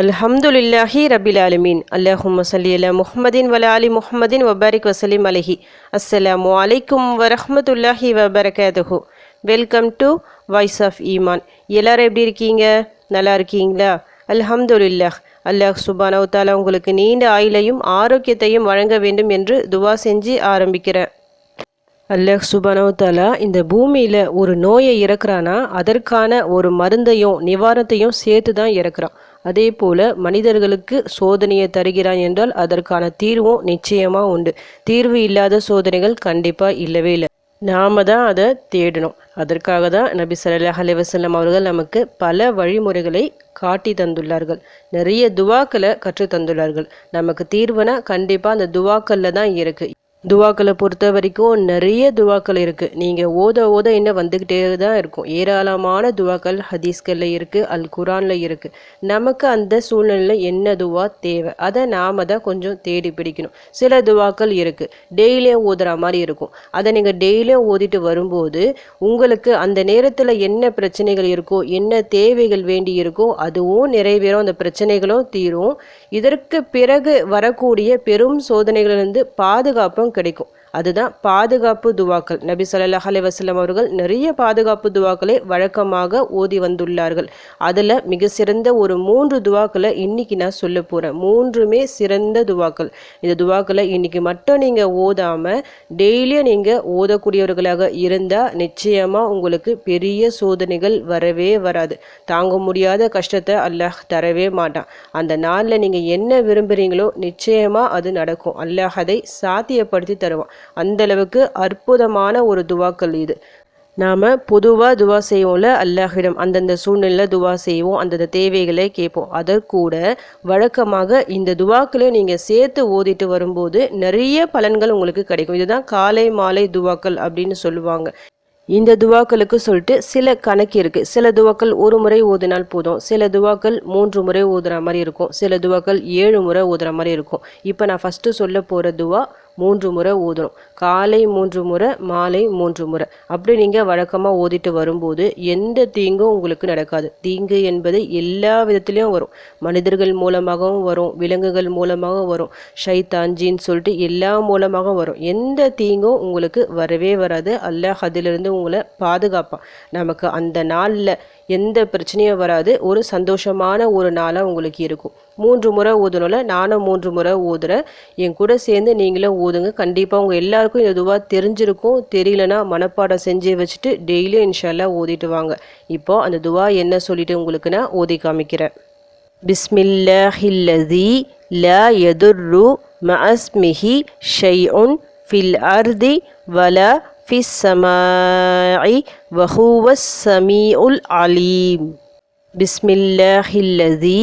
அல்ஹம்துலில்லாஹி ரபில் ஆலமீன். அல்லாஹும் சல்லி அலா முஹமதின் வல அலி முஹமதின் வபாரிக் வசலிம் அலஹி. அஸ்ஸலாமு அலைக்கும் வரஹமத்துல்லாஹி வபரகாதுஹு welcome to voice of Iman. எல்லாரும் எப்படி இருக்கீங்க? நல்லா இருக்கீங்களா? அல்ஹம்துலில்லாஹ். அல்லாஹ் சுபானவு தாலா உங்களுக்கு நீண்ட ஆயுளையும் ஆரோக்கியத்தையும் வழங்க வேண்டும் என்று துவா செஞ்சு ஆரம்பிக்கிறேன். அல்லாஹ் சுபானவு தாலா இந்த பூமியில் ஒரு நோயை இறக்குறானா? அதற்கான ஒரு மருந்தையும் நிவாரணத்தையும் சேர்த்து தான் இறக்குறான். அதே போல மனிதர்களுக்கு சோதனையை தருகிறான் என்றால் அதற்கான தீர்வும் நிச்சயமாக உண்டு. தீர்வு இல்லாத சோதனைகள் கண்டிப்பாக இல்லவே இல்லை. நாம தான் அதை தேடணும். அதற்காக தான் நபி சல்லாஹ் அலைஹி அவர்கள் நமக்கு பல வழிமுறைகளை காட்டி தந்துள்ளார்கள். நிறைய துவாக்களை கற்று தந்துள்ளார்கள். நமக்கு தீர்வுனா கண்டிப்பாக அந்த துவாக்கல்ல தான் இருக்குது துவாக்களை பொறுத்த வரைக்கும் நிறைய துவாக்கள் இருக்குது நீங்கள் ஓத ஓத இன்னும் வந்துக்கிட்டே தான் இருக்கும். ஏராளமான துவாக்கள் ஹதீஸ்களில் இருக்குது அல் குரானில் இருக்குது நமக்கு அந்த சூழ்நிலையில் என்ன துவா தேவை? அதை நாம் தான் கொஞ்சம் தேடி பிடிக்கணும். சில துவாக்கள் இருக்குது டெய்லியும் ஓதுற மாதிரி இருக்கும். அதை நீங்கள் டெய்லியும் ஓதிட்டு வரும்போது உங்களுக்கு அந்த நேரத்தில் என்ன பிரச்சனைகள் இருக்கோ என்ன தேவைகள் வேண்டி இருக்கோ அதுவும் நிறைவேறும். அந்த பிரச்சனைகளும் தீரும். இதற்கு பிறகு வரக்கூடிய பெரும் சோதனைகளிலிருந்து பாதுகாப்பும் கிடைக்கும். அதுதான் பாதுகாப்பு துவாக்கள். நபி ஸல்லல்லாஹு அலைஹி அவர்கள் நிறைய பாதுகாப்பு துவாக்களை வழக்கமாக ஓதி வந்துள்ளார்கள். அதில் மிக சிறந்த ஒரு மூன்று துவாக்களை இன்னைக்கு நான் சொல்ல போகிறேன் மூன்றுமே சிறந்த துவாக்கள். இந்த துவாக்களை இன்னைக்கு மட்டும் நீங்கள் ஓதாமல் டெய்லியும் நீங்கள் ஓதக்கூடியவர்களாக இருந்தால் நிச்சயமாக உங்களுக்கு பெரிய சோதனைகள் வரவே வராது. தாங்க முடியாத கஷ்டத்தை அல்லாஹ் தரவே மாட்டான். அந்த நாளில் நீங்கள் என்ன விரும்புகிறீங்களோ நிச்சயமாக அது நடக்கும். அல்லாஹ் அதை சாத்தியப்படுத்தி தருவான். அந்த அளவுக்கு அற்புதமான ஒரு துவாக்கள் இது. நாம் பொதுவாக துவா செய்வோம்ல அல்லாஹிடம் அந்தந்த சூழ்நிலையில் துவா செய்வோம் அந்தந்த தேவைகளை கேட்போம். அதற்கூட வழக்கமாக இந்த துவாக்களை நீங்கள் சேர்த்து ஓதிட்டு வரும்போது நிறைய பலன்கள் உங்களுக்கு கிடைக்கும். இதுதான் காலை மாலை துவாக்கள் அப்படின்னு சொல்லுவாங்க. இந்த துவாக்களுக்கு சொல்லிட்டு சில கணக்கு இருக்குது சில துவாக்கள் ஒரு முறை ஓதினால் போதும். சில துவாக்கள் மூன்று முறை ஓதுற மாதிரி இருக்கும். சில துவாக்கள் ஏழு முறை ஓதுற மாதிரி இருக்கும். இப்போ நான் ஃபஸ்ட்டு சொல்ல போகிற துவா மூன்று முறை ஓதணும் காலை மூன்று முறை மாலை மூன்று முறை. அப்படி நீங்கள் வழக்கமாக ஓதிட்டு வரும்போது எந்த தீங்கும் உங்களுக்கு நடக்காது. தீங்கு என்பது எல்லா விதத்துலேயும் வரும். மனிதர்கள் மூலமாகவும் வரும் விலங்குகள் மூலமாகவும் வரும் ஷைத்தான் சொல்லிட்டு எல்லா மூலமாகவும் வரும். எந்த தீங்கும் உங்களுக்கு வரவே வராது. அல்லாஹ் அதிலிருந்து உங்களை பாதுகாப்பான். நமக்கு அந்த நாளில் எந்த பிரச்சனையும் வராது. ஒரு சந்தோஷமான ஒரு நாளாக உங்களுக்கு இருக்கும். மூன்று முறை ஊதணும்ல நானும் மூன்று முறை ஊதுறேன். என் கூட சேர்ந்து நீங்களும் ஊதுங்க. கண்டிப்பாக உங்கள் எல்லாருக்கும் இது துவா தெரிஞ்சிருக்கும் தெரியலனா மனப்பாடம் செஞ்சு வச்சுட்டு டெய்லியும் இன்ஷால்லா ஓதிட்டு வாங்க. இப்போ அந்த துவா என்ன சொல்லிட்டு உங்களுக்கு நான் ஓதி காமிக்கிறேன். பிஸ்மில்லாஹில்லதி ல எதுர்ரு மஸ்மிஹி ஷைஉன் ஃபில் அர்தி வல ஃபிஸ் சமாய் வஹுவஸ் சமீ உல் அலீம். பிஸ்மில்லாஹில்லதி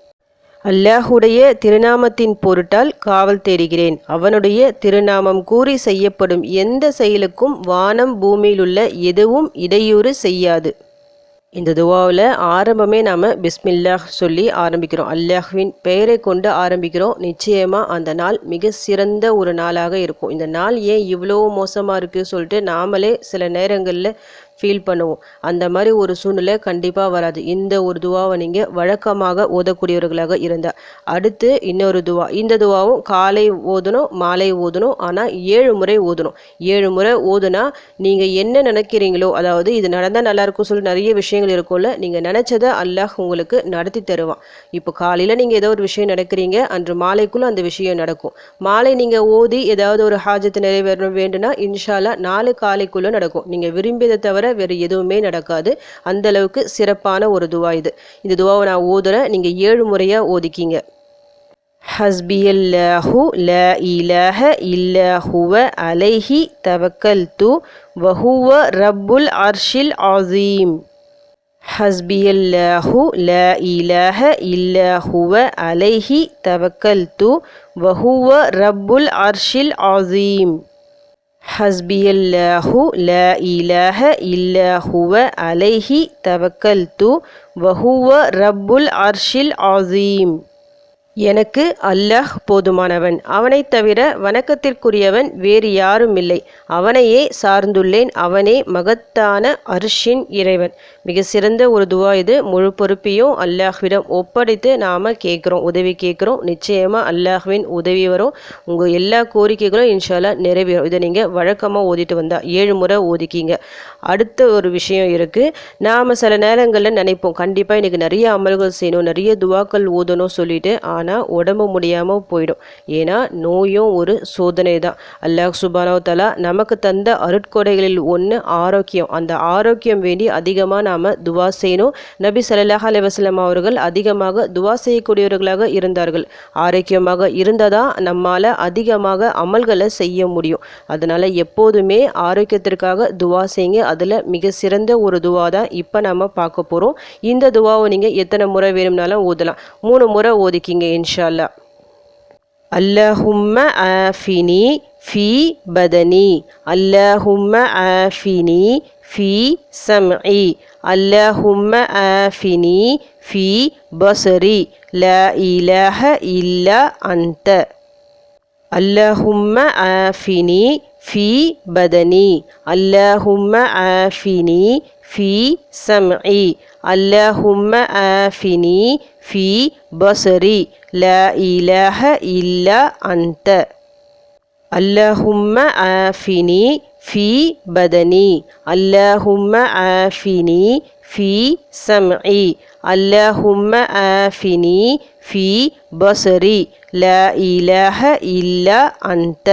அல்லாஹுடைய திருநாமத்தின் பொருட்டால் காவல் தேடுகிறேன். அவனுடைய திருநாமம் கூறி செய்யப்படும் எந்த செயலுக்கும் வானம் பூமியிலுள்ள எதுவும் இடையூறு செய்யாது. இந்த துவாவில் ஆரம்பமே நாம் பிஸ்மில்லாஹ் சொல்லி ஆரம்பிக்கிறோம். அல்லாஹ்வின் பெயரை கொண்டு ஆரம்பிக்கிறோம். நிச்சயமாக அந்த நாள் மிக சிறந்த ஒரு நாளாக இருக்கும். இந்த நாள் ஏன் இவ்வளோ மோசமாக இருக்குது சொல்லிட்டு நாமளே சில நேரங்களில் ஃபீல் பண்ணுவோம். அந்த மாதிரி ஒரு சூழ்நிலை கண்டிப்பாக வராது. இந்த ஒரு துவாவை நீங்கள் வழக்கமாக ஓதக்கூடியவர்களாக இருந்தால் அடுத்து இன்னொரு துவா. இந்த துவாவும் காலை ஓதணும் மாலை ஓதணும் ஆனால் ஏழு முறை ஓதணும். ஏழு முறை ஓதுனா நீங்கள் என்ன நினைக்கிறீங்களோ அதாவது இது நடந்தால் நல்லாயிருக்கும் சொல்லி நிறைய விஷயங்கள் இருக்கும்ல நீங்கள் நினச்சதை அல்லாஹ் உங்களுக்கு நடத்தி தருவான். இப்போ காலையில் நீங்கள் ஏதோ ஒரு விஷயம் நடக்கிறீங்க அன்று மாலைக்குள்ளே அந்த விஷயம் நடக்கும். மாலை நீங்கள் ஓதி ஏதாவது ஒரு ஹாஜத்தை நிறைவேறணும் வேண்டும்னா இன்ஷால்லா நாலு காலைக்குள்ளே நடக்கும். நீங்கள் விரும்பியதை தவிர வேறு எதுவுமே நடக்காது. அந்த அளவுக்கு சிறப்பான ஒரு துவா இது. இந்த துவாவை நான் ஓதுறேன் நீங்கள் ஏழு முறையாக ஓதிக்கிங்க. ஹஸ்பியல்லாஹு லா இலாஹ இல்லா ஹுவ அலைஹி தவக்கல்து வஹுவ ரப்புல் அர்ஷில் ஆசீம் ஹஸ்பியல்லாஹு லா இலாஹ இல்லா ஹுவ அலைஹி தவக்கல்து வஹுவ ரப்புல் அர்ஷில் ஆசீம் ஹஸ்பியல்லாஹு லா ல இலஹ இல்லஹுவ அலைஹி தவக்கல்து வஹுவ ரப்புல் அர்ஷில் ஆசீம் எனக்கு அல்லாஹ் போதுமானவன். அவனைத் தவிர வணக்கத்திற்குரியவன் வேறு யாரும் இல்லை அவனையே சார்ந்துள்ளேன். அவனே மகத்தான அர்ஷின் இறைவன். மிக சிறந்த ஒரு துவா இது. முழு பொறுப்பையும் அல்லாஹ்விடம் ஒப்படைத்து நாம் கேட்குறோம் உதவி கேட்குறோம். நிச்சயமாக அல்லாஹ்வின் உதவி வரும். உங்கள் எல்லா கோரிக்கைகளும் இன்ஷால்லா நிறைவேறும். இதை நீங்கள் வழக்கமாக ஓதிட்டு வந்தால் ஏழு முறை ஓதிக்கிங்க. அடுத்த ஒரு விஷயம் இருக்குது நாம் சில நேரங்களில் நினைப்போம் கண்டிப்பாக இன்றைக்கி நிறைய அமல்கள் செய்யணும் நிறைய துவாக்கள் ஓதணும் சொல்லிட்டு ஆனால் உடம்பு முடியாமல் போயிடும். ஏன்னா நோயும் ஒரு சோதனை தான். அல்லாஹ் சுபானோ தலா நமக்கு தந்த அருட்கொடைகளில் ஒன்று ஆரோக்கியம். அந்த ஆரோக்கியம் வேண்டி அதிகமாக நாம் துவா செய்யணும். நபி சல்லாஹ் அலைவாஸ்லாம் அவர்கள் அதிகமாக துவா செய்யக்கூடியவர்களாக இருந்தார்கள். ஆரோக்கியமாக இருந்ததா நம்மால் அதிகமாக அமல்களை செய்ய முடியும். அதனால் எப்போதுமே ஆரோக்கியத்திற்காக துவா செய்யுங்க. அதில் மிக சிறந்த ஒரு துவா தான் இப்போ நம்ம பார்க்க போகிறோம் இந்த துவாவை நீங்கள் எத்தனை முறை வேணும்னாலும் ஓதலாம் மூணு முறை ஓதிக்கிங்க இன்ஷால்லா அல்லஹும்ம ஆஃபினி ஃபி பதனி. அல்லஹும்ம ஆஃபினி في سمعي. اللهم آفني في بصري. لا إله إلا أنت. اللهم آفني في بدني. اللهم آفني في سمعي. اللهم آفني في بصري. لا إله إلا أنت. அல்லஹும்ம ஆஃபினி ஃபி பதனி. அல்லஹும்ம ஆஃபினி ஃபி சம்இ. அல்லஹும்ம ஆஃபினி ஃபி பசரி ல இலஹ இல்ல அந்த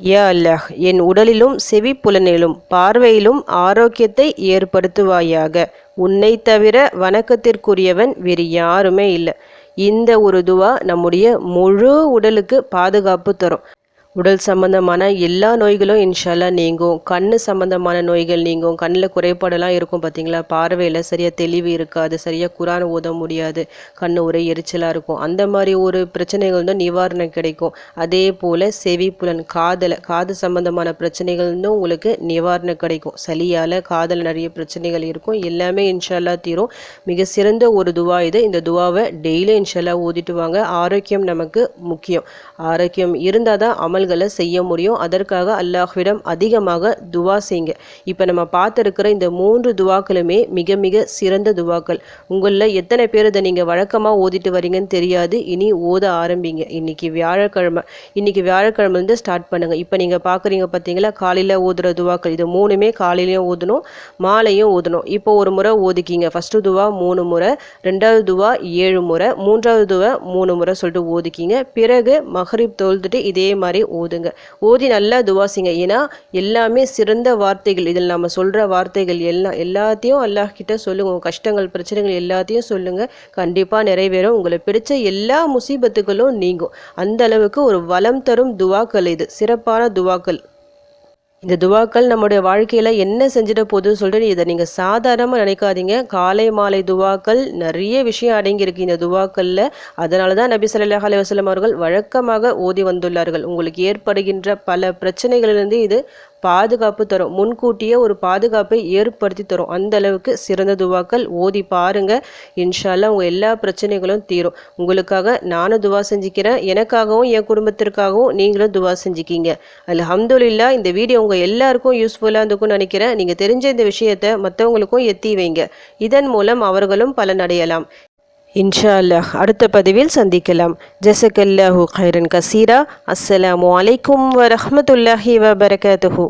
யா அல்லாஹ் என் உடலிலும் செவி புலனிலும் பார்வையிலும் ஆரோக்கியத்தை ஏற்படுத்துவாயாக. உன்னை தவிர வணக்கத்திற்குரியவன் வேறு யாருமே இல்லை. இந்த ஒரு துவா நம்முடைய முழு உடலுக்கு பாதுகாப்பு தரும். உடல் சம்பந்தமான எல்லா நோய்களும் இன்ஷால்லா நீங்கும். கண் சம்பந்தமான நோய்கள் நீங்கும். கண்ணில் குறைபாடெல்லாம் இருக்கும் பார்த்தீங்களா பார்வையில் சரியாக தெளிவு இருக்காது. சரியாக குரான் ஓத முடியாது. கண் ஒரே எரிச்சலாக இருக்கும். அந்த மாதிரி ஒரு பிரச்சனைகள் தான் நிவாரணம் கிடைக்கும். அதே போல் செவி புலன் காதல் காது சம்பந்தமான பிரச்சனைகள் வந்து உங்களுக்கு நிவாரணம் கிடைக்கும். சளியால் காதல் நிறைய பிரச்சனைகள் இருக்கும். எல்லாமே இன்ஷால்லா தீரும். மிக சிறந்த ஒரு துவா இது. இந்த துவாவை டெய்லி இன்ஷால்லா ஓதிட்டு வாங்க. ஆரோக்கியம் நமக்கு முக்கியம். ஆரோக்கியம் இருந்தால் தான் அமல் அமல்களை செய்ய முடியும். அதற்காக அல்லாஹ்விடம் அதிகமாக துவா செய்யுங்க. இப்போ நம்ம பார்த்துருக்கிற இந்த மூன்று துவாக்களுமே மிக மிக சிறந்த துவாக்கள். உங்களில் எத்தனை பேர் இதை நீங்கள் வழக்கமாக ஓதிட்டு வரீங்கன்னு தெரியாது. இனி ஓத ஆரம்பிங்க. இன்னைக்கு வியாழக்கிழமை இன்னைக்கு வியாழக்கிழமைலேருந்து ஸ்டார்ட் பண்ணுங்கள் இப்போ நீங்கள் பார்க்குறீங்க பார்த்தீங்களா? காலையில் ஓதுற துவாக்கள். இது மூணுமே காலையிலையும் ஓதணும் மாலையும் ஓதணும். இப்போ ஒரு முறை ஓதிக்கிங்க. ஃபஸ்ட்டு துவா மூணு முறை ரெண்டாவது துவா ஏழு முறை மூன்றாவது துவா மூணு முறை சொல்லிட்டு ஓதிக்கிங்க. பிறகு மஹரிப் தொழுதுட்டு இதே மாதிரி ஓதுங்க. ஓதி நல்லா துவாசிங்க ஏன்னா எல்லாமே சிறந்த வார்த்தைகள். இதில் நம்ம சொல்கிற வார்த்தைகள் எல்லாம் எல்லாத்தையும் அல்லாஹ் கிட்ட சொல்லுங்க. உங்கள் கஷ்டங்கள் பிரச்சனைகள் எல்லாத்தையும் சொல்லுங்கள் கண்டிப்பாக நிறைவேறும். உங்களை பிடிச்ச எல்லா முசீபத்துகளும் நீங்கும். அந்த அளவுக்கு ஒரு வளம் தரும் துவாக்கள் இது. சிறப்பான துவாக்கள். இந்த துவாக்கள் நம்முடைய வாழ்க்கையில் என்ன செஞ்சிட போகுதுன்னு சொல்லிட்டு இதை நீங்கள் சாதாரணமாக நினைக்காதீங்க. காலை மாலை துவாக்கள் நிறைய விஷயம் அடங்கியிருக்கு இந்த துவாக்களில். அதனால தான் நபி சல்லாஹ் அலி அவர்கள் வழக்கமாக ஓதி வந்துள்ளார்கள். உங்களுக்கு ஏற்படுகின்ற பல பிரச்சனைகளிலிருந்து இது பாதுகாப்பு தரும். முன்கூட்டியே ஒரு பாதுகாப்பை ஏற்படுத்தி தரும். அந்த அளவுக்கு சிறந்த துவாக்கள் ஓதி பாருங்க. இன்ஷால்லா உங்கள் எல்லா பிரச்சனைகளும் தீரும். உங்களுக்காக நானும் துவா செஞ்சுக்கிறேன். எனக்காகவும் என் குடும்பத்திற்காகவும் நீங்களும் துவா செஞ்சுக்கிங்க. அல்ஹம்துலில்லா இந்த வீடியோ உங்கள் எல்லாருக்கும் யூஸ்ஃபுல்லாக இருந்துக்கும்னு நினைக்கிறேன். நீங்கள் தெரிஞ்ச இந்த விஷயத்தை மற்றவங்களுக்கும் எத்தி வைங்க. இதன் மூலம் அவர்களும் பலனடையலாம். இன்ஷா அல்லாஹ் அடுத்த பதிவில் சந்திக்கலாம். ஜசக்கல்லாஹு கைரன் கசீரா. அஸ்ஸலாமு அலைக்கும் வரஹமத்துல்லாஹி வபரகாத்துஹூ.